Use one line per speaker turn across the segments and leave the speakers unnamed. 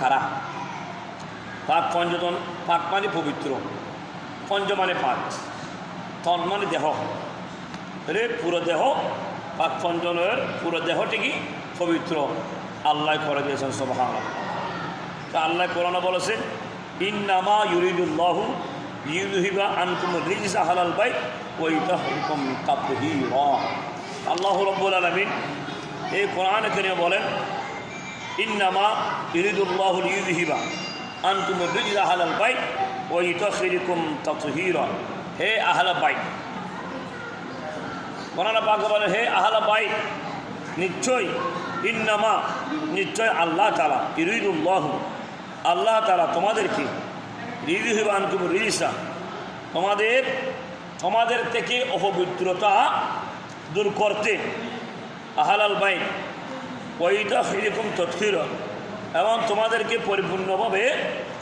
কারা পাক পঞ্চতন পাক মানে পবিত্র পঞ্চ মানে পাক, তন মানে দেহ। রে পুরো দেহ, পাক পঞ্চনের পুরো দেহটি কি পবিত্র। আল্লাহ করে দিয়েছেন সোভান তা আল্লাহ কোরআন বলেছেন ইন্নামা ইউরিদুল্লাহু ইউহিবা আনকুম রিজসা হালাল বাই ওই তাহকুম তাতহীরা। আল্লাহ রব্বুল আলামিন এই কোরআন করিমে বলেন ইন্নামা ইরিদুল্লাহ ইউহিবা আনকুম রিজসা হালাল বাই ওই তাখিরিকুম তাতহীরা। হে আহলা বাই কোরআন পাক বলে হে আহলা বাই নিশ্চয় ইন্নামা, নিশ্চয় আল্লাহ তালা ইরিদুল্লাহ আল্লাহ তালা তোমাদেরকে রিজু হিবান তুমি রিজা তোমাদের তোমাদের থেকে অপবিত্রতা দূর করতে আহালাল বাইন ওইটা এরকম তৎক্ষির এবং তোমাদেরকে পরিপূর্ণভাবে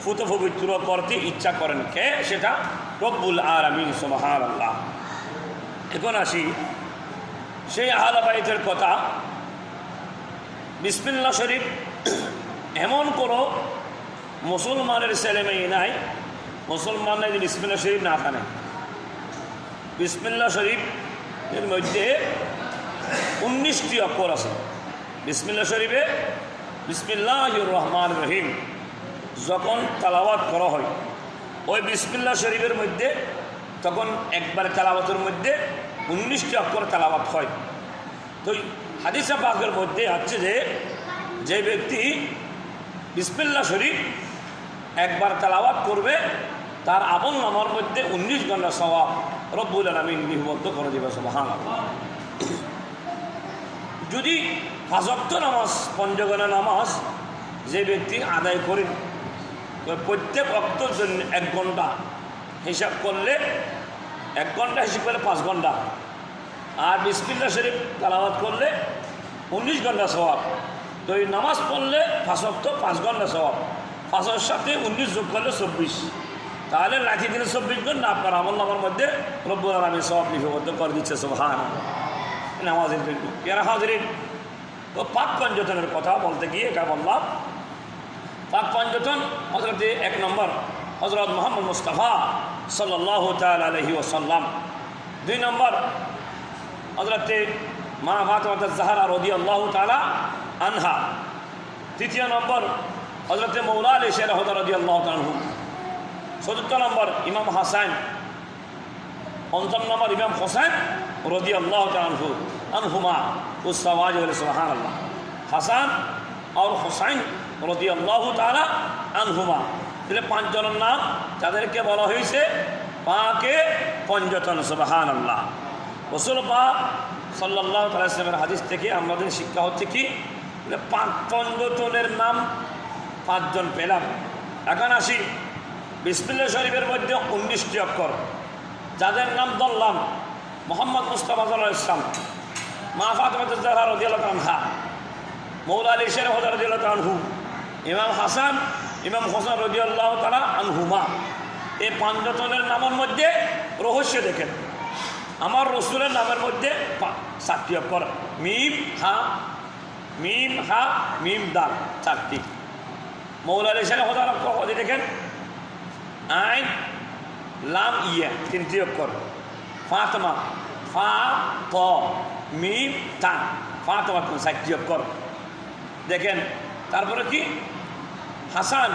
ফুত পবিত্র করতে ইচ্ছা করেন কে? সেটা রব্বুল আর আমিন সোমাহার আল্লাহ এখন আসি। সেই আহালা বাইতের কথা। বিসমিল্লা শরীফ, এমন কোনো মুসলমানের ছেলে মেয়ে নাই। মুসলমান নাই যে বিসমিল্লা শরীফ না খানে বিসমিল্লা শরীফ এর মধ্যে উনিশটি অক্ষর আছে। বিসমিল্লা শরীফে বিসমিল্লাহ রহমান রহিম। যখন তালাওয়াত করা হয়, ওই বিসমিল্লা শরীফের মধ্যে তখন একবার তালাওয়াতের মধ্যে উনিশটি অক্ষর তালাওয়াত হয়। তো হাদিসা পাকের মধ্যে হচ্ছে যে যে ব্যক্তি বিসমিল্লা শরীফ একবার তালাওয়াত করবে, তার আমল নামার মধ্যে উনিশ ঘণ্টা স্বভাব রব্বুল আলমিন নিবদ্ধ করে দেবে সবহান যদি ফাজক্ত নামাজ, পঞ্চগণা নামাজ যে ব্যক্তি আদায় করেন তো প্রত্যেক অক্তর জন্য এক ঘণ্টা হিসাব করলে, এক ঘণ্টা হিসাব করলে পাঁচ ঘণ্টা। আর বিসমিল্লা শরীফ তালাবাদ করলে উনিশ ঘণ্টা স্বভাব তো এই নামাজ পড়লে ফাঁসক্ত পাঁচ ঘণ্টা স্বভাব পাঁচের সাথে উনিশ যোগ করলে চব্বিশ। তাহলে রাখি দিনে চব্বিশ ঘণ্টা আপনার আমল নামার মধ্যে রব্বুল আলমী সব লিপিবদ্ধ করে দিচ্ছে সব সোহান নামাজের জন্য। পেয়ারা হাজরিন? তো পাক পঞ্চতনের কথা বলতে গিয়ে এটা বললাম। পাক পঞ্চতন হজরত এক নম্বর হজরত মোহাম্মদ মুস্তফা সাল্লাহ আলহি ওসাল্লাম দুই নম্বর হজরতে মা ফাতমাত জাহারা রদি আল্লাহ তালা আনহা। তৃতীয় নম্বর হজরতে মৌলা আলী শের রদি আল্লাহ তালহু চতুর্থ নম্বর ইমাম হাসান। পঞ্চম নম্বর ইমাম হোসেন রদি আল্লাহ তালহু আনহুমা উসাওয়াজ সুহান আল্লাহ হাসান আর হোসাইন রদি আল্লাহ তালা আনহুমা। তাহলে পাঁচজনের নাম যাদেরকে বলা হয়েছে, পাকে পঞ্চতন সুবাহান আল্লাহ রসুল পাক সাল্লাহ তালামের হাদিস থেকে আমাদের শিক্ষা হচ্ছে কি? পাঁচ নাম পাঁচজন পেলাম। এখন আসি বিসমিল্লা শরীফের মধ্যে উনিশটি অক্ষর। যাদের নাম ধরলাম মোহাম্মদ মুস্তাফা ইসলাম মা ফাতমাতুজ্জাহা রদিয়াল্লাহ তানহা মৌলা আলী শের হজর রদিয়াল্লাহ তানহু ইমাম হাসান, ইমাম হোসেন রদিয়াল্লাহ তালা আনহুমা। এই পাঞ্জতনের নামের মধ্যে রহস্য দেখেন। আমার রসুলের নামের মধ্যে চারটি অক্ষর, মিম, হা মিম হা, মিম, দাল, চারটি। মৌলা আলী শের হজর অক্ষর দেখেন, আইন, লাম, ইয়া, তিনটি অক্ষর। ফাতমা, ফা, ত। মিম তা ফাতমা কোন চারটি অক্ষর দেখেন, তারপরে কি? হাসান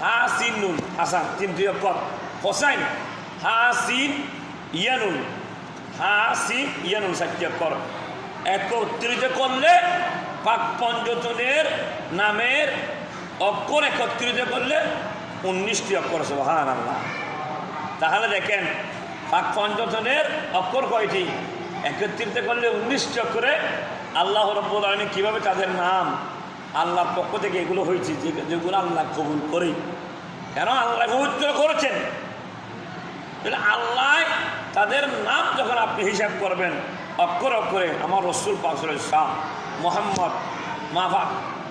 হা সিন নুন হাসান তিনটি অক্ষর হোসাইন হা সিন ইয়ানুন হা সিন ইয়ানুন চারটি অক্ষর একত্রিত করলে পাক পঞ্চতনের নামের অক্ষর একত্রিত করলে উনিশটি অক্ষর সোহান আল্লাহ তাহলে দেখেন, পাক পঞ্চতনের অক্ষর কয়টি? একত্রিত করলে উনিশটি অক্ষরে আল্লাহ রব্বুল আলমী কীভাবে তাদের নাম আল্লাহর পক্ষ থেকে এগুলো হয়েছে, যে- যেগুলো আল্লাহ কবুল করে। কেন আল্লাহ পবিত্র করেছেন। আল্লাহ তাদের নাম যখন আপনি হিসাব করবেন, অক্ষর অক্ষরে আমার রসুল পাকসুল শাহ মোহাম্মদ, মাফা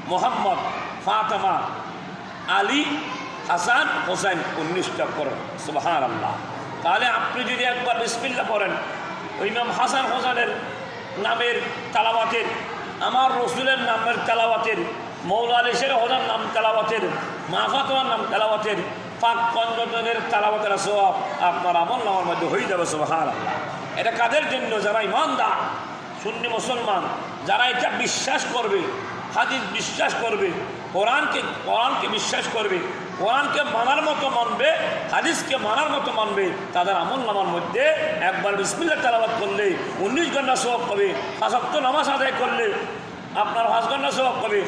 মোহাম্মদ, ফাতেমা, আলী, হাসান হোসেন উনিশটা অক্ষর সুবাহান আল্লাহ তাহলে আপনি যদি একবার বিসমিল্লা করেন ইমাম হাসান হোসেনের নামের তালাবাতের আমার রসুলের নামের তালাবাতের মৌলা আলী শের হদার নাম তেলাওয়াতের মা ফাতোয়ার নাম তেলাওয়াতের পাক পঞ্চজনের তেলাওয়াতের সব আপনার আমল নামার মধ্যে হয়ে যাবে সুবহান এটা কাদের জন্য? যারা ইমানদার শূন্য মুসলমান, যারা এটা বিশ্বাস করবে, হাদিস বিশ্বাস করবে, কোরআনকে কোরআনকে বিশ্বাস করবে কোরআনকে মানার মতো মানবে, হাদিসকে মানার মতো মানবে, তাদের আমল নামার মধ্যে একবার বিসমিল্লা তেলাবাদ করলে, উনিশ ঘণ্টা সব পাবে পাঁচক্ত নামাজ আদায় করলে, আপনার পাঁচ ঘণ্টা সব পাবে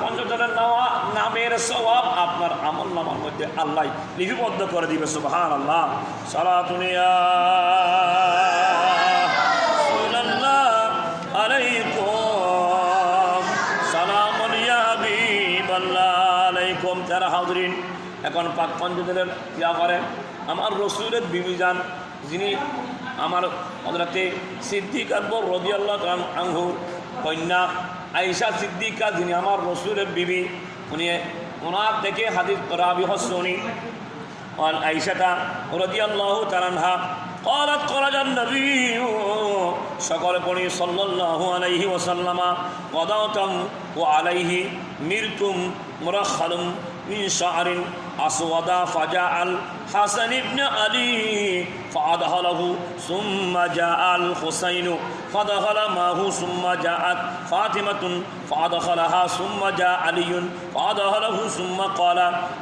পঞ্চজনের নামা নামের স্বভাব আপনার আমল নামার মধ্যে আল্লাহ লিপিবদ্ধ করে দিবে সুবহান আল্লাহ সারা দুনিয়া এখন পাক পঞ্চদের ইয়া করে আমার রসুলের বিবি যান যিনি আমার হজরতে সিদ্দিক আকবর রদি আল্লাহ আনহু কন্যা আইসা সিদ্দিকা যিনি আমার রসুলের বিবি উনি ওনার থেকে হাদিস রাবি হসনি وعن عائشة رضي الله تعالى عنها قالت خرج النبي সকল পড়ি সাল্লাল্লাহু আলাইহি ওয়াসাল্লাম ওয়াদাতাম ওয়া আলাইহি মিরতুম মুরাখালুম মিন শা'রিন أسودا فجاء الحسن بن علي فأدخله ثم جاء الحسين فدخل معه ثم جاءت فاطمة فأدخلها ثم جاء علي فأدخله ثم قال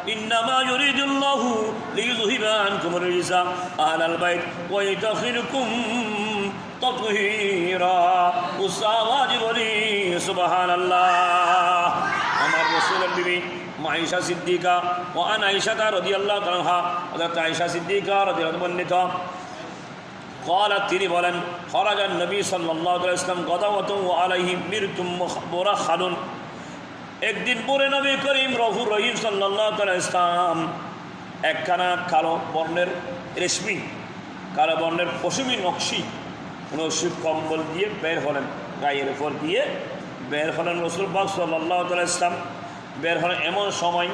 إنما يريد الله ليذهب عنكم الرجس أهل البيت ويدخلكم تطهيرا. أسامة لي سبحان الله. বিবি মাইশা সিদ্দিকা ও আন আইসাতা রদিয়াল্লাহ তানহা হযরত আয়েশা সিদ্দিকা রদিয়াল্লাহু বর্ণিত قالت তিনি বলেন খরাজ নবী সাল্লাল্লাহু আলাইহি ওয়াসাল্লাম গদাওয়াতু আলাইহি মিরতুম মুরাখালুন একদিন পরে নবী করিম রহুর রহিম সাল্লাল্লাহু আলাইহি ইসলাম একখানা কালো বর্ণের রেশমি কালো বর্ণের পশমি নকশি নকশি কম্বল দিয়ে বের হলেন গায়ের উপর দিয়ে বের হলেন রসুল বাগ সাল্লাহ ইসলাম বের হলেন এমন সময়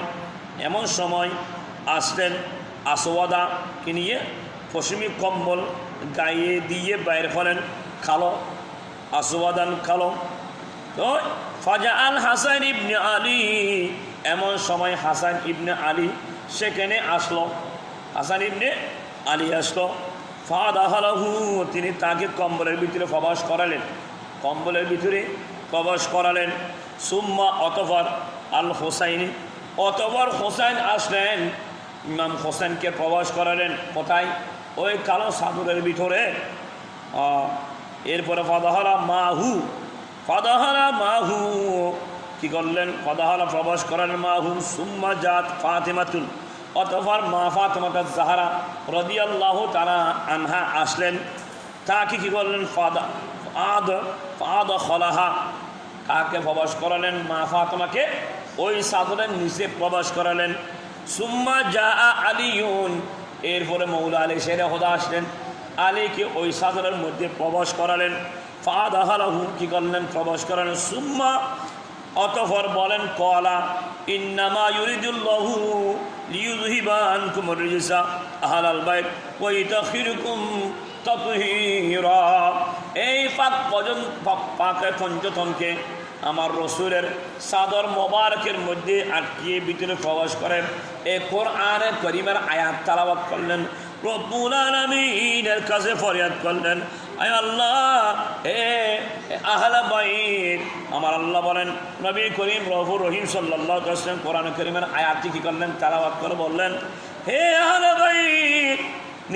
এমন সময় আসলেন আসওয়াদাকে নিয়ে পশমি কম্বল গায়ে দিয়ে বাইর হলেন কালো, আসওয়াদান কালো। তো ফাজা আল হাসান ইবনে আলী। এমন সময় হাসান ইবনে আলী সেখানে আসলো। হাসান ইবনে আলী আসলো। ফাদ আহালাহু তিনি তাকে কম্বলের ভিতরে প্রবাস করালেন। কম্বলের ভিতরে প্রবাস করালেন। সুম্মা অতফর আল হোসাইন অতফর হোসাইন আসলেন। ইমাম হোসেনকে প্রবাস করালেন। কোথায়? ওই কালো সাগরের ভিতরে। এরপরে ফাদাহারা মাহু। ফাদাহারা মাহু। কি করলেন? ফাদাহারা প্রবাস করালেন মাহু। সুম্মা জাত ফাতেমাতুন। অতফর মা ফাতেমাতা জাহারা রদিয়াল্লাহ তারা আনহা আসলেন। তাকে কি করলেন? ফাদা, ফাদ ফাদ খলাহা কাকে প্রবাস করালেন? মা ফাতেমাকে ওই সাগরের নিচে প্রবাস করালেন। সুম্মা যা আলিউন। এরপরে মৌলা আলী সেরে হদা আসলেন। আলীকে ওই সাগরের মধ্যে প্রবাস করালেন। ফাদ আহালাহু কি করলেন? প্রবাস করালেন। সুম্মা অতফর বলেন, কলা, ইন্নামা ইউরিদুল্লাহু লিয়ুযহিবা আনকুম রিজসা। আহলাল বাইত ওয়া ইতাখিরুকুম তাতহীরা। এই পাক পজন পাকে পঞ্চতনকে আমার রসুলের সাদর মোবারকের মধ্যে আটকিয়ে ভিতরে প্রবেশ করেন। এ কোরআনে করিমের আয়াত তালাবাত করলেন। রব্বুল আলমিনের কাছে ফরিয়াদ করলেন। আয় আল্লাহ হে আহলা বাইন আমার আল্লাহ বলেন, নবী করিম রফুর রহিম সাল্লাহ কাসলেম কোরআন করিমের আয়াতটি কি করলেন? তালাবাত করে বললেন, হে আহলা বাইন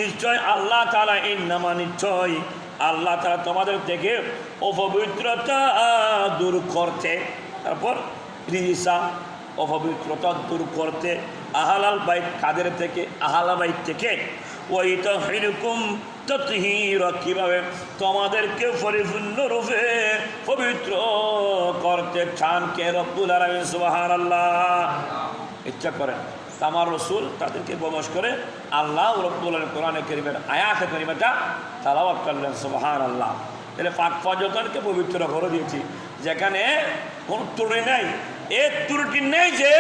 নিশ্চয় আল্লাহ তালা এই নামা নিশ্চয় আল্লাহ তারা তোমাদের থেকে অপবিত্রতা দূর করতে, তারপর রিসা অপবিত্রতা দূর করতে, আহালাল বাইক কাদের থেকে, আহালা বাইক থেকে ওই তো হিরকম কীভাবে তোমাদেরকে পরিপূর্ণ রূপে পবিত্র করতে চান কে রব্বুল আলমিন? সুবাহান আল্লাহ ইচ্ছা করেন। আমার রসুল তাদেরকে প্রবেশ করে আল্লাহ রব্বুল কোরআনে করিমের আয়াত করিমেটা তালাবাদ করলেন সুবাহান আল্লাহ তাহলে পাক পর্যটনকে পবিত্র করে দিয়েছি। যেখানে কোনো ত্রুটি নেই। এ ত্রুটি নেই যে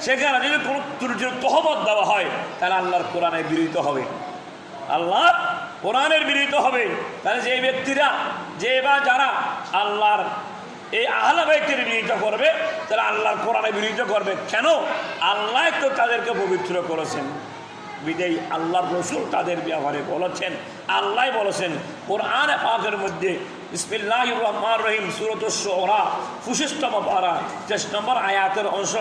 সেখানে যদি কোনো ত্রুটির তহমত দেওয়া হয়, তাহলে আল্লাহর কোরআনে বিরোধিত হবে। আল্লাহ কোরআনের বিরোধিত হবে। তাহলে যে ব্যক্তিরা যে বা যারা আল্লাহর এই আহলা ব্যক্তির বিরোধিতা করবে, তাহলে আল্লাহর কোরআনে বিরোধিতা করবে। কেন? আল্লাহ তো তাদেরকে পবিত্র করেছেন। বিদায়ী আল্লাহর রসুল তাদের ব্যাপারে বলেছেন। আল্লাহ বলেছেন, কোরআন পাকের মধ্যে ইসমিল্লাহ রহমান রহিম, সুরত সোহরা ফুসিস্তম পারা, তেইশ নম্বর আয়াতের অংশ,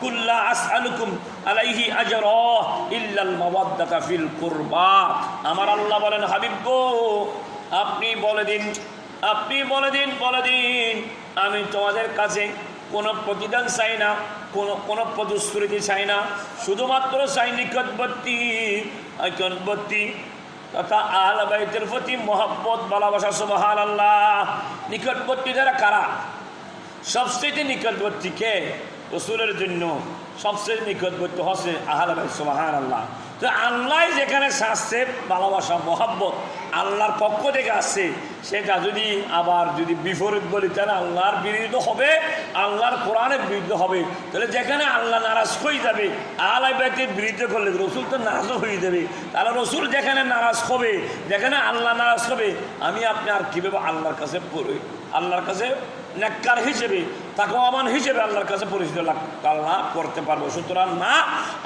কুল্লা আসআলুকুম আলাইহি আজর ইল্লাল মাওয়াদ্দাতা ফিল কুরবা। আমার আল্লাহ বলেন, হাবিব গো, আপনি বলে দিন, আপনি বলে দিন বলে দিন। আমি তোমাদের কাছে কোনো প্রতিদান চাই না, কোনো কোনো প্রতিশ্রুতি চাই না। শুধুমাত্র চাই নিকটবর্তী নিকটবর্তী তথা আল বাইতের প্রতি মহব্বত, ভালোবাসা সুবহান আল্লাহ নিকটবর্তী যারা কারা? সবচেয়ে নিকটবর্তী কে? রসুলের জন্য সবচেয়ে নিকটবর্তী আহাল ভাই সুবাহান আল্লাহ তো আল্লাহ যেখানে শাস্তে, ভালোবাসা, মহাব্বত আল্লাহর পক্ষ থেকে আসছে, সেটা যদি আবার যদি বিপরীত বলি, তাহলে আল্লাহর বিরুদ্ধে হবে, আল্লাহর কোরআনের বিরুদ্ধ হবে। তাহলে যেখানে আল্লাহ নারাজ হয়ে যাবে আল্লাহ ব্যক্তির বিরুদ্ধে করলে রসুল তো নারাজও হয়ে যাবে। তাহলে রসুল যেখানে নারাজ হবে, যেখানে আল্লাহ নারাজ হবে, আমি আপনি আর কীভাবে আল্লাহর কাছে পড়ি? আল্লাহর কাছে নেককার হিসেবে তাকে আমান হিসেবে আল্লাহর কাছে পরিচিত আল্লাহ করতে পারব। সুতরাং না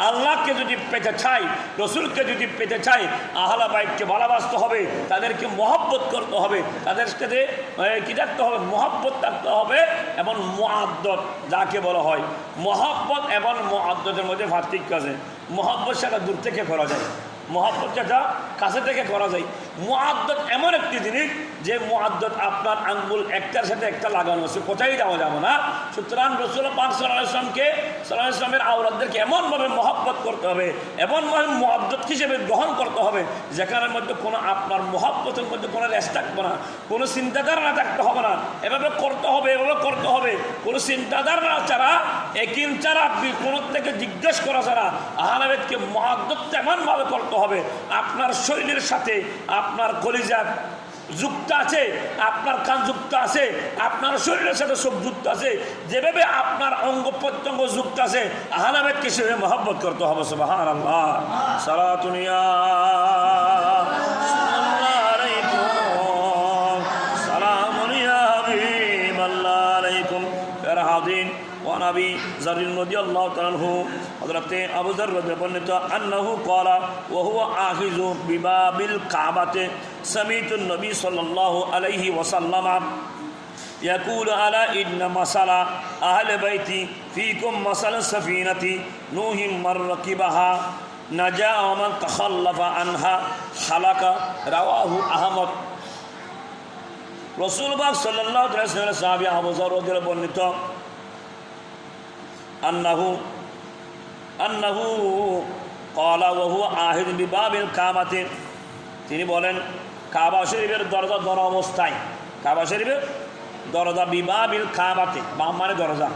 আল্লাহকে যদি পেতে চাই, রসুলকে যদি পেতে চাই, আহলা বাইককে ভালোবাসতে হবে, তাদেরকে মহব্বত করতে হবে, তাদেরকে কি থাকতে হবে? মহব্বত থাকতে হবে এবং মহাদ্দত যাকে বলা হয়। মহব্বত এবং মহাদ্দতের মধ্যে পার্থক্য আছে। মহব্বত সেটা দূর থেকে করা যায়। মহাব্বত যেটা, কাছে থেকে করা যায়। মুআদ্দত এমন একটি জিনিস যে মুআদ্দত আপনার আঙ্গুল একটার সাথে একটা লাগানো আছে কোথায় যাওয়া যাবে না। সুতরাং রসুল পাক সাল্লাহ ইসলামকে সাল্লাহ ইসলামের এমনভাবে মহব্বত করতে হবে, এমনভাবে মুআদ্দত হিসেবে গ্রহণ করতে হবে যেখানের মধ্যে কোনো আপনার মহব্বতের মধ্যে কোনো রেস থাকবে না, কোনো চিন্তাধারা থাকতে হবে না। এভাবে করতে হবে, এভাবে করতে হবে। কোনো চিন্তাধারা ছাড়া একিন ছাড়া আপনি কোনো থেকে জিজ্ঞেস করা ছাড়া আহলাবেদকে মহাদ্দত এমনভাবে করতে হবে। আপনার শরীরের সাথে আপনার কলিজা যুক্ত আছে, আপনার কান যুক্ত আছে, আপনার শরীরের সাথে সব যুক্ত আছে, যেভাবে আপনার অঙ্গ প্রত্যঙ্গ যুক্ত আছে, আহলাবেদকে সেভাবে মহব্বত করতে হবে সুবাহান আল্লাহ সারা দুনিয়া وعن ابي ذر رضي الله تعالى عنه حضرت ابو ذر رضي الله عنه انه قال وهو آخذ بباب الكعبة سمعت النبي صلى الله عليه وسلم يقول على إن مثل أهل بيتي فيكم مثل السفينة نوح من ركبها نجا ومن تخلف عنها حلق رواه أحمد রসুলবাগ সাল্লাহ সাহাবি আবুজর ওদের বর্ণিত আন্নাহু আন্নাহু কলা ওহু আহিদ বিবাবিল কামাতে তিনি বলেন, কাবা শরীফের দরজা দর অবস্থায়। কাবা শরীফের দরজা বিবাবিল কাবাতে, বাম মানে দরজা।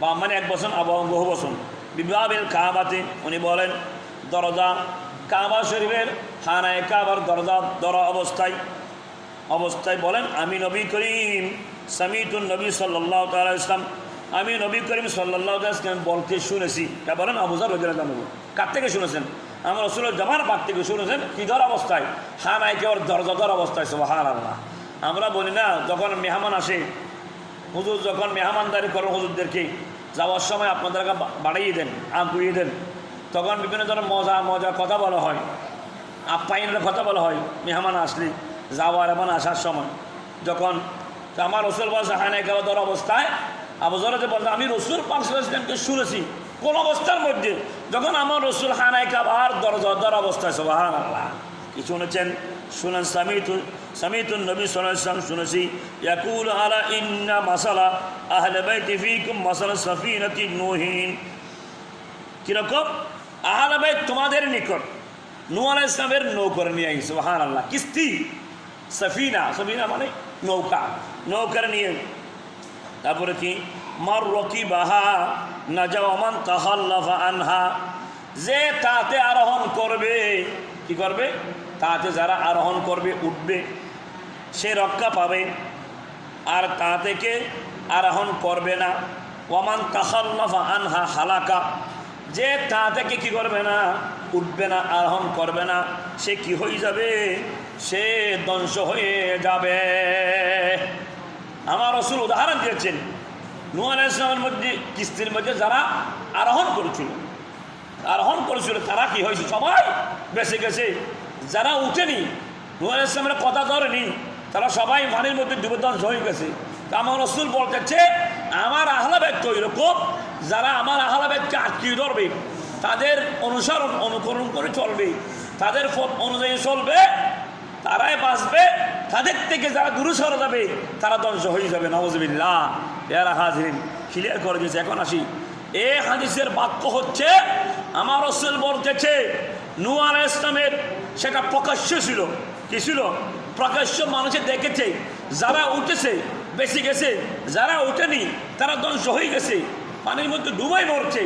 বাম মানে এক বছর আবহ বহু বছর বিবাবিল কাবাতে, উনি বলেন, দরজা কাবা শরীফের হানায় কাবার দরজা দর অবস্থায়। অবস্থায় বলেন, আমি নবী করিম সামিতুল নবী সাল্লাহ তালা ইসলাম আমি নবী করিম সাল্লাহ ইসলাম বলতে শুনেছি। তা বলেন আবুজার রোজানা জানব কার থেকে শুনেছেন? আমার রসুল জামান পাক থেকে শুনেছেন। কি ধর অবস্থায়? হা নাই কেবল দরজাদার অবস্থায় সব হার আল্লাহ আমরা বলি, না, যখন মেহমান আসে, হুজুর যখন মেহমানদারি করেন হুজুরদেরকে, যাওয়ার সময় আপনাদেরকে বাড়িয়ে দেন আগুইয়ে দেন। তখন বিভিন্ন ধরনের মজা মজা কথা বলা হয়। আপ্যায়নের কথা বলা হয়, মেহমান আসলে, যাওয়ার এবং আসার সময়। যখন আমার রসুল বলছে হানাই খাওয়া অবস্থায়? আবজরতে বলতে, আমি রসুল পাঁচকে শুনেছি। কোন অবস্থার মধ্যে? যখন আমার রসুল হানাই খাবার দরজা দর অবস্থায় সবাহান আল্লাহ কি শুনেছেন? শুনেন সামিতুল সামিতুল নবী সালাম শুনেছি, ইয়াকুল আলা ইন্না মাসালা আহলে বাইতি ফিকুম মাসালা সাফিনাতি নুহিন। কীরকম? আহলে তোমাদের নিকট নূ আলাইহিস ইসলামের নৌকর নিয়ে আইসে সুবহান আল্লাহ কিস্তি, সফিনা সফিনা মানে নৌকা। নৌকার নিয়ে তারপরে কি? মার রকি বাহা নাজাওয়ামান তাহাল্লাফা আনহা। যে তাতে আরোহণ করবে, কি করবে? তাতে যারা আরোহণ করবে, উঠবে, সে রক্ষা পাবে। আর তা থেকে আরোহণ করবে না। ওয়ামান তাহাল্লাফা আনহা হালাকা। যে তা থেকে কি করবে না? উঠবে না, আরোহণ করবে না। সে কি হয়ে যাবে? সে ধ্বংস হয়ে যাবে। আমার রসুল উদাহরণ দিয়েছেন। নূ আলাহ ইসলামের মধ্যে, কিস্তির মধ্যে যারা আরোহণ করেছিল আরোহণ করেছিল, তারা কি হয়েছে? সবাই বেঁচে গেছে। যারা উঠেনি নূ আলাহ ইসলামের কথা ধরেনি, তারা সবাই পানির মধ্যে ডুবে ধ্বংস হয়ে গেছে। তা আমার রসুল বলতেছে, আমার আহলা ব্যক্তি এরকম, যারা আমার আহলা ব্যক্তি আটকিয়ে ধরবে, তাদের অনুসরণ, অনুকরণ করে চলবে, তাদের অনুযায়ী চলবে, তারাই বাঁচবে তাদের থেকে যারা দূরে সরে যাবে, তারা ধ্বংস হয়ে যাবে নওয়াজবিল্লাহ এরা হাজির ক্লিয়ার করে দিয়েছে, এখন আসি। এ হাদিসের বাক্য হচ্ছে, আমার রসুল বলতেছে নুয়ার ইসলামের সেটা প্রকাশ্য ছিল। কি ছিল? প্রকাশ্য মানুষে দেখেছে, যারা উঠেছে বেশি গেছে, যারা উঠেনি তারা ধ্বংস হয়ে গেছে। পানির মধ্যে ডুবাই মরছে,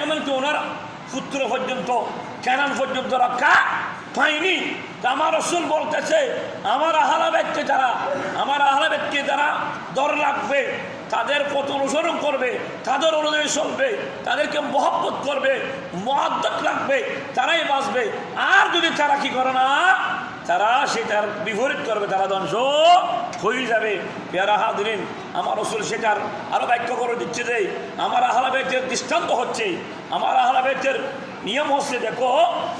এমনকি ওনার পুত্র পর্যন্ত ক্যানান পর্যন্ত রক্ষা পাইনি তা আমার রসুল বলতেছে, আমার আহালা ব্যক্তি যারা, আমার আহালা ব্যক্তি যারা দর লাগবে তাদের পথ অনুসরণ করবে, তাদের অনুযায়ী চলবে, তাদেরকে মহব্বত করবে, মহাদ্দত লাগবে তারাই বাঁচবে। আর যদি তারা কি করে না, তারা সেটার বিপরীত করবে, তারা ধ্বংস হয়ে যাবে। পেয়ারা হাদিন আমার রসুল সেটার আরও বাক্য করে দিচ্ছে যে, আমার আহলা ব্যক্তির দৃষ্টান্ত হচ্ছে, আমার আহলা ব্যক্তির নিয়ম হচ্ছে দেখো,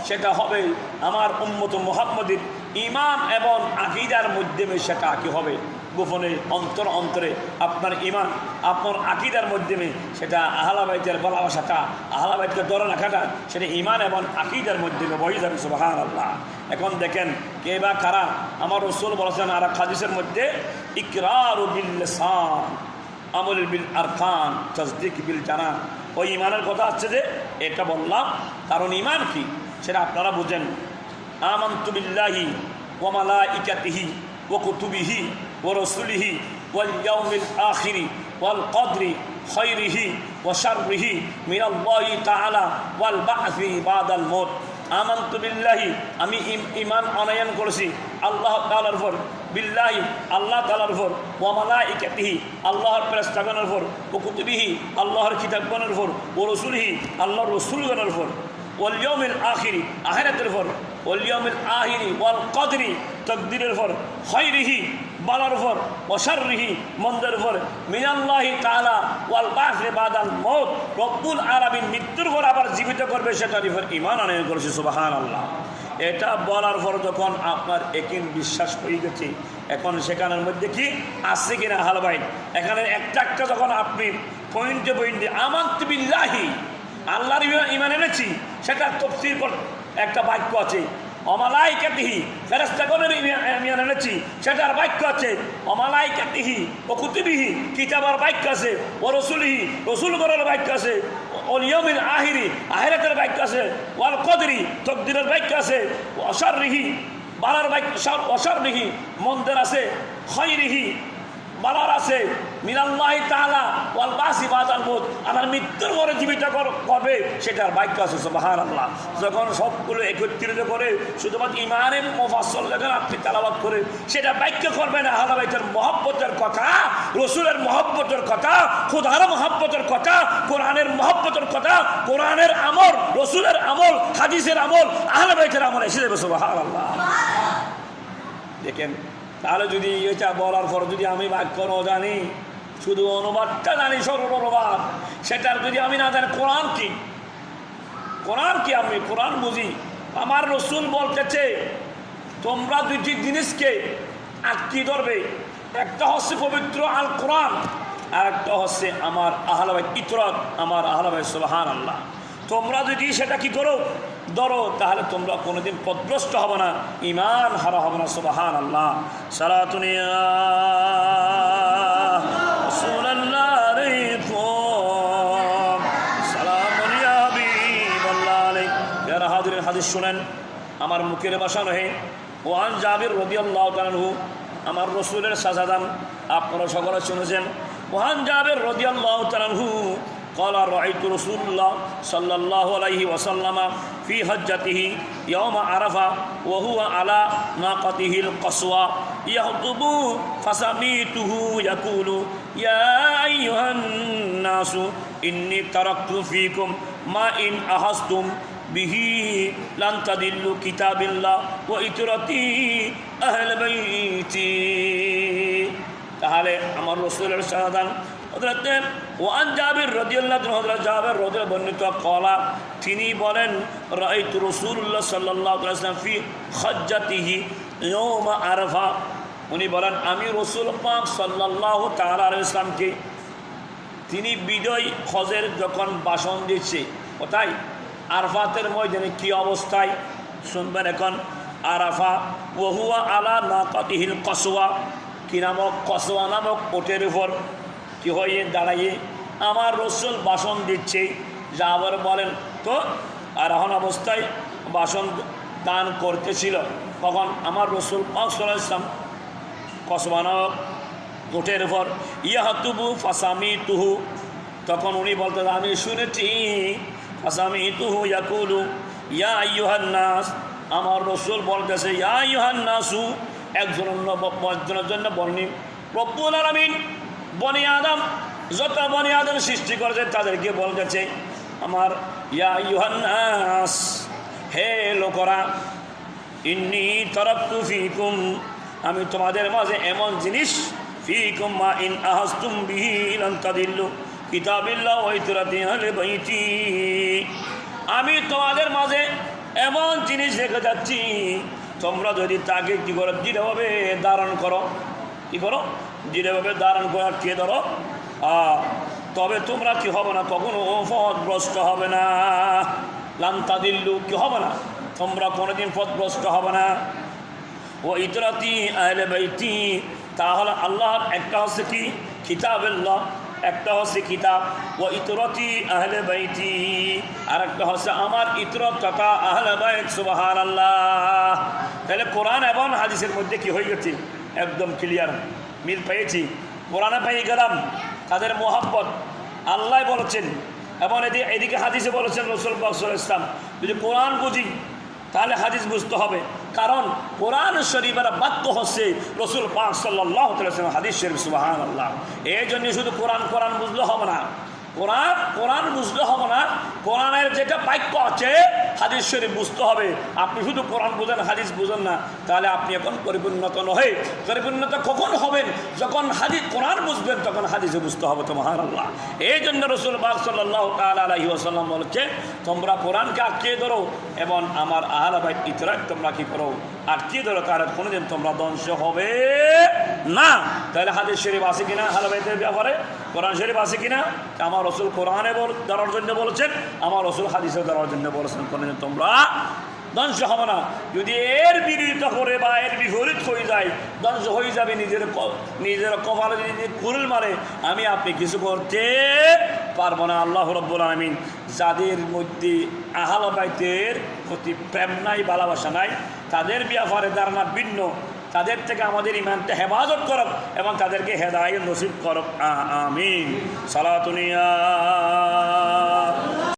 সেটা হবে আমার উম্মত মোহাম্মদের ইমান এবং আকিদার মাধ্যমে সেটা কি হবে? গোপনে, অন্তর অন্তরে আপনার ইমান আপনার আকিদার মাধ্যমে সেটা আহলাবাইতের ভালোবাসাটা আহলাবাইতকে ধরে রাখাটা, সেটা ইমান এবং আকিদার মাধ্যমে বহি যাবে সুবাহান আল্লাহ এখন দেখেন, কে বা কারা? আমার রসুল বলেছেন আর এক হাদিসের মধ্যে, ইকরার বিল সান আমল বিল আরকান, তসদিক বিল জানান। ওই ইমানের কথা আছে যে, এটা বললাম, কারণ ইমান কি? সেটা আপনারা বুঝেন। আমন্তু বিল্লাহি ওয়া মালাইকাতিহি ওয়া কুতুবিহি ওয়া রাসূলিহি ওয়াল ইয়াউমিল আখিরি ওয়াল কদরি খাইরিহি ওয়া শাররিহি মিনাল্লাহি তাআলা ওয়াল বা'থি বাদাল মউত। আমান্তু বিল্লাহি, আমি ইম- ইমান আনয়ন করেছি। আল্লাহ তাআলার উপর বিল্লাহি, আল্লাহ তাআলার উপর, ওয়া মালাইকাতিহি, আল্লাহর ফেরেশতাগণের উপর, ও কুতুবিহি, আল্লাহর কিতাবগণের উপর, ও রাসূলিহি, আল্লাহর রাসূলগণের উপর, ওয়াল ইয়াউমিল আখিরি, আখিরাতের উপর, ওয়াল ইয়াউমিল আখিরি, ওয়াল কদরি, তকদিরের উপর খাইরিহি বালার উপর ওয়াশাররিহি মন্দের উপর, মিনাল্লাহি তাআলা, ওয়াল বাহরি বাদাল মউত, রব্বুল আলামিন মৃত্যুর পর আবার জীবিত করবে, সেটার উপর ঈমান আনয়ন করেছে, সুবহানাল্লাহ। এটা বলার পর যখন আপনার একিন বিশ্বাস হয়ে গেছে, এখন সেখানের মধ্যে কি আছে কিনা হালবাই এখানে একটা একটা যখন আপনি পয়েন্টে পয়েন্টে তুমি বিল্লাহি, আল্লাহর ইমান- এনেছি, সেটা তফসির একটা বাক্য আছে অমালাই কাতিহি ফেরেস্তাগণের আমি এনেছি, সেটার বাক্য আছে অমালাই কাতিহি ও কুতুবিহি, কিতাবার বাক্য আছে, ও রসুলিহি রসুলগণের বাক্য আছে অলিয়মিন আহিরি আহিরাতের বাক্য আছে, ওয়াল কদরি, তকদিরের বাক্য আছে অসারিহি বালার বাক্য অসারিহি মন্দের আছে, খৈরিহি বালার আছে। মিনাল্লাহি তাআলা ওয়াল বাসি বাদাল মউত। আমার মৃত্যুর পরে জীবিত কর- করবে সেটার বাক্য আছে, সুবহানাল্লাহ। যখন সবগুলো একত্রিত করে শুধুমাত্র ইমানের মুফাসসল যখন আপনি তেলাওয়াত করে, সেটা বাক্য করবেন আহলে বাইতের মহব্বতের কথা, রসুলের মহব্বতের কথা, খুদার মহব্বতের কথা, কোরআনের মহব্বতের কথা, কোরআনের আমল, রসুলের আমল, হাদিসের আমল, আহলে বাইতের আমল এসে যাবে, সুবহানাল্লাহ। দেখেন তাহলে যদি এটা বলার পর যদি আমি বাক্য ন জানি, শুধু অনুবাদটা জানি সরল অনুবাদ সেটার যদি আমি না জানি, কোরআন কি? কোরআন কি আমি? কোরআন বুঝি। আমার রসুল বলতেছে, তোমরা দুইটি জিনিসকে আটকি ধরবে। একটা হচ্ছে পবিত্র আল কোরআন আর একটা হচ্ছে আমার আহলাবাই ইতরত, আমার আহলাবাই সুবাহান আল্লাহ তোমরা যদি সেটা কি করো? ধরো তাহলে তোমরা কোনোদিন পদভ্রষ্ট হবে না ইমান হারা হবে না সুবাহান আল্লাহ সালাতুনিয়া রাসূলুল্লাহ আলাইকুম সালামুন ইয়া হাবিবাল্লাহ আলাইক যারা হাজির হাদিস শুনেন আমার মুখের ভাষা নহে ওয়ান জাবির রদিয়াল্লাহ তাআলাহু আমার রসুলের সাজাদান আপনারা সকলে শুনেছেন ওয়ান জাবির রদিয়াল্লাহ তাআলাহু قال رأيت رسول الله صلى الله عليه وسلم ফি হজ্জাতিহি ইয়মা আরাফা ওহু আলা নাকাতিহিল কসওয়া। ইয়াহতুবু ফাসামিতুহু ইয়াকুলু, ইয়া আইয়ুহান নাসু ইন্নি তারাকতু ফিকুম মা ইন আহাসতুম বিহি লান তাদিল্লু কিতাবিল্লাহ ওয়া ইতরাতি আহল বাইতি। তাহলে আমার রসুলের সাধারণ হযরত ওয়ান জাবির রাদিয়াল্লাহু হযরত জাবির বর্ণিত কলা, তিনি বলেন সাল্লাল্লাহু আলাইহি ওয়াসাল্লাম ফি খাজ্জাতিহি ইয়াউম আরাফা। উনি বলেন, আমি রসুল পাক সাল্লাল্লাহু তাআলা ইসলামকে তিনি বিজয় হজের যখন বাসন দিচ্ছে কোথায় আরফাতের ময়দানে কি অবস্থায়? শুনবেন এখন, আরাফা, ওহুয়া আলা না নাকাতিহিল কসোয়া কি নামক কসোয়া নামক ওটের উপর কি হয়ে? দাঁড়াইয়ে আমার রসুল বাসন দিচ্ছে। যা আবার বলেন, তো? আর এখন অবস্থায় বাসন দান করতেছিল। তখন আমার রসুল পাক সাল্লাল্লাহু আলাইহি ইসলাম কসবানক উঠের উপর ইয়াহাতুবু ফাসামি তুহু তখন উনি বলতেন, আমি শুনেছি ফাসামি তুহু ইয়াকুলু, ইয়া ইয়ুহান নাস। আমার রসুল বলতেছে, ইয়া ইয়ুহান নাসু। একজনের একজনের জন্য বর্ণি রব্বুল আলামিন। বনি আদম যত বনি আদম সৃষ্টি করেছে, তাদেরকে বলতেছে, আমার ইয়া ইয়ুহান নাস হে লোকরা, ইন্নি তরফতু ফিকুম, আমি তোমাদের মাঝে এমন জিনিস, ফিকুম মা ইন আহাস্তুম বিহি লান তাদিল্লু কিতাবিল্লাহ ওয়া ইতরাতি আহলে বাইতি। আমি তোমাদের মাঝে এমন জিনিস রেখে যাচ্ছি, তোমরা যদি তাকে কী করো দৃঢ়ভাবে ধারণ করো, কী করো? দৃঢ়ভাবে ধারণ করো কে ধরো। তবে তোমরা কি হবে না? কখনো পথভ্রষ্ট হবে না। লান্তা দিল্লু কি হবে না? তোমরা কোনোদিন পথভ্রষ্ট হবে না। ও ইতরাতি আহলে বাইতি। তাহলে আল্লাহর একটা হচ্ছে কি? কিতাবেল্লাহ, একটা হচ্ছে কিতাব। ও ইতরতি আহলে বাইতি। আর একটা হচ্ছে, আমার ইতরত তথা আহলে বাইত সুবাহান আল্লাহ তাহলে কোরআন এবং হাদিসের মধ্যে কি হয়ে গেছে? একদম ক্লিয়ার মিল পেয়েছি। কোরআনে পেয়ে গেলাম, তাদের মোহাব্বত। আল্লাহ বলেছেন, এবং এদিকে এদিকে হাদিসে বলেছেন রসুল বাকসুল ইসলাম যদি কোরআন বুঝি, তাহলে হাদিস বুঝতে হবে। কারণ কোরআন শরীফের বাক্য হচ্ছে রসুল পাক সাল্লাহ হাদিস শরীফ সুবাহান আল্লাহ এই জন্য শুধু কোরআন কোরআন বুঝলে হবে না। কোরআন কোরআন বুঝলে হবে না। কোরআনের যেটা বাক্য আছে, হাদিস শরীফ বুঝতে হবে। আপনি শুধু কোরআন বুঝেন, হাদিস বুঝেন না। তাহলে আপনি এখন পরিপূর্ণত নহে। পরিপূর্ণতা কখন হবেন? যখন হাদিস, কোরআন বুঝবেন, তখন হাদিসে বুঝতে হবে তো মহান আল্লাহ এই জন্য রসুল বাক সাল্লাহ আলহি আসাল্লাম বলছে তোমরা কোরআনকে আটকিয়ে ধরো? এবং আমার আহলা ভাই ইতরাক তোমরা কি করো? আটকিয়ে ধরো? তার কোনোদিন তোমরা ধ্বংস হবে না, তাহলে হাদিস শরীফ আছে কিনা, আহলা ভাইদের ব্যাপারে? কোরআন শরীফ আছে কিনা? আমার রসুল কোরআনে বল, ধরার জন্য বলেছেন। আমার রসুল হাদিসে ধরার জন্য বলেছেন। কোনোদিন তোমরা ধ্বংস হবে না। যদি এর বিরোধিতা করে বা এর বিপরীত হয়ে যায়, ধ্বংস হয়ে যাবে, নিজের নিজের কপালে যদি কুরুল মারে, আমি আপনি কিছু করতে পারব না। আল্লাহ রব্বুল আলমিন যাদের মধ্যে আহাল বাইতের প্রতি প্রেম নাই, ভালোবাসা নাই, তাদের ব্যাপারে ধারণা ভিন্ন। তাদের থেকে আমাদের ইমানটা হেফাজত করব এবং তাদেরকে হেদায় নসিব করব। আমিন। সালাতুনিয়া